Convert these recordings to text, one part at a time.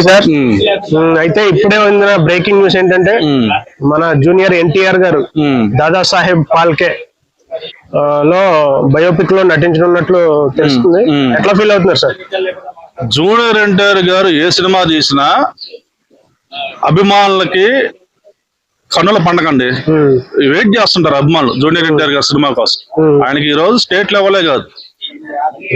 Hi sir. అయితే ఇప్పుడే వచ్చిన బ్రేకింగ్ న్యూస్ ఏంటంటే మన జూనియర్ ఎన్టీఆర్ గారు. దాదా సాహెబ్ పాల్కే లో బయోపిక్లో నటించనున్నట్లు తెలుస్తుంది. ఎట్లా ఫీల్ అవుతున్నారు సార్? జూనియర్ ఎన్టీఆర్ గారు ఏ సినిమా తీసినా అభిమానులకి కన్నుల పండగండి ఉమ్, వెయిట్ చేస్తుంటారు అభిమానులు జూనియర్ ఎన్టీఆర్ గారి సినిమా కోసం. ఆయనకి ఈ రోజు స్టేట్ లెవెలే కాదు.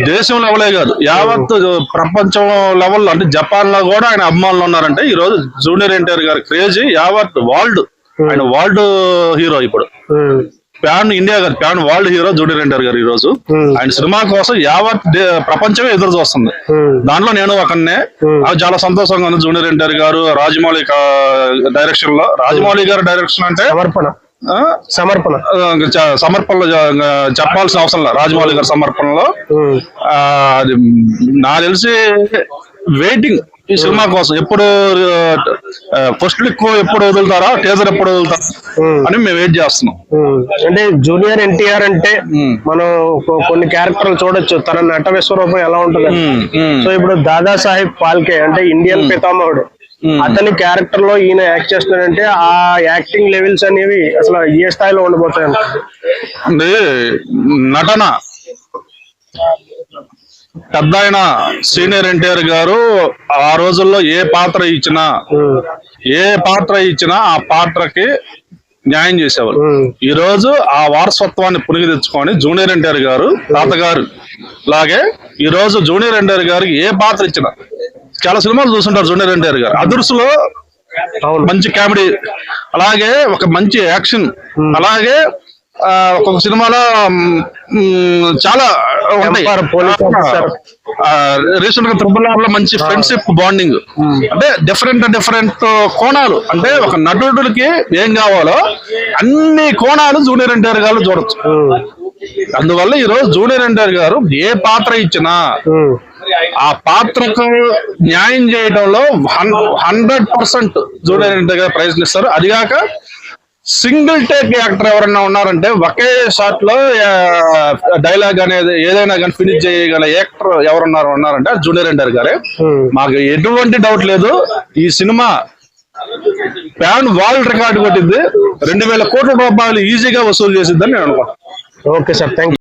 దేశం లెవెలే కాదు. యావత్ ప్రపంచం లెవెల్ అంటే జపాన్లో కూడా ఆయన అభిమానులు ఉన్నారంటే ఈ రోజు జూనియర్ ఎన్టీఆర్ గారి క్రేజీ యావత్ వరల్డ్. ఆయన వరల్డ్ హీరో ఇప్పుడు. ఉమ్, ప్యాన్ ఇండియా గారు pan world hero junior NTR గారు ఈ రోజు. ఉమ్, ఆయన సినిమా కోసం యావత్ ప్రపంచమే ఎదురు చూస్తుంది. దాంట్లో నేను ఒకనే Hmm. చాలా సంతోషంగా ఉంది జూనియర్ ఎన్టీఆర్ గారు రాజమౌళి డైరెక్షన్లో. రాజమౌళి గారి డైరెక్షన్ అంటే సమర్పణ. సమర్పణ. సమర్పణలో చెప్పాల్సిన అవసరం లేదు. రాజమౌళి గారి సమర్పణలో. నాకు తెలిసి వెయిటింగ్ ఈ సినిమా కోసం. ఎప్పుడు ఫస్ట్ లుక్ ఎప్పుడు వదులుతారా? టీజర్ ఎప్పుడు వదులుతారా? అని మేము వెయిట్ చేస్తున్నాం. అంటే జూనియర్ ఎన్టీఆర్ అంటే. మనం కొన్ని క్యారెక్టర్లు చూడొచ్చు. తన నట విశ్వరూపం ఎలా ఉంటుంది సో ఇప్పుడు దాదా సాహెబ్ పాల్కే అంటే ఇండియన్ పితామహుడు. అతని క్యారెక్టర్లో ఈయన యాక్ట్ చేస్తున్నాడంటే ఆ యాక్టింగ్ లెవెల్స్ అనేవి అసలు ఏ స్థాయిలో ఉండబోతాయి అంటే నటన. పెద్ద ఆయన సీనియర్ ఎన్టీఆర్ గారు ఆ రోజుల్లో ఏ పాత్ర ఇచ్చినా ఏ పాత్ర ఇచ్చినా ఆ పాత్రకి న్యాయం చేసేవారు ఈ రోజు ఆ వారసత్వాన్ని పునిగి తెచ్చుకొని జూనియర్ ఎన్టీఆర్ గారు తాతగారు లాగే ఈ రోజు జూనియర్ ఎన్టీఆర్ గారికి ఏ పాత్ర ఇచ్చినా చాలా సినిమాలు చూస్తుంటారు జూనియర్ ఎన్టీఆర్ గారు. అదుర్సులో మంచి కామెడీ అలాగే ఒక మంచి యాక్షన్ అలాగే ఒక్కొక్క సినిమాలో చాలా ఉంటాయి. రీసెంట్గా త్రిబుల్ ఆర్లో మంచి ఫ్రెండ్షిప్ బాండింగ్ అంటే డిఫరెంట్ డిఫరెంట్ కోణాలు. అంటే ఒక నటుడికి ఏం కావాలో అన్ని కోణాలు జూనియర్ ఎన్టీఆర్ గారు చూడొచ్చు. అందువల్ల ఈ రోజు జూనియర్ ఎన్టీఆర్ గారు ఏ పాత్ర ఇచ్చినా ఆ పాత్రకు న్యాయం చేయడంలో హండ్రెడ్ పర్సెంట్ జూనియర్ ఎన్టీఆర్ గారు ప్రైజ్ ఇస్తారు. అదిగాక సింగిల్ టేక్ యాక్టర్ ఎవరన్నా ఉన్నారంటే ఒకే షాట్లో డైలాగ్ అనేది ఏదైనా కానీ ఫినిష్ చేయగల యాక్టర్ ఎవరున్నారు ఉన్నారంటే జూనియర్ ఎన్టీఆర్ గారే. ఉమ్. మాకు ఎటువంటి డౌట్ లేదు. ఈ సినిమా ప్యాన్ వరల్డ్ రికార్డు కొట్టింది. రెండు వేల కోట్ల రూపాయలు ఈజీగా వసూలు చేసిద్దని నేను అనుకుంటున్నాను. Okay sir thank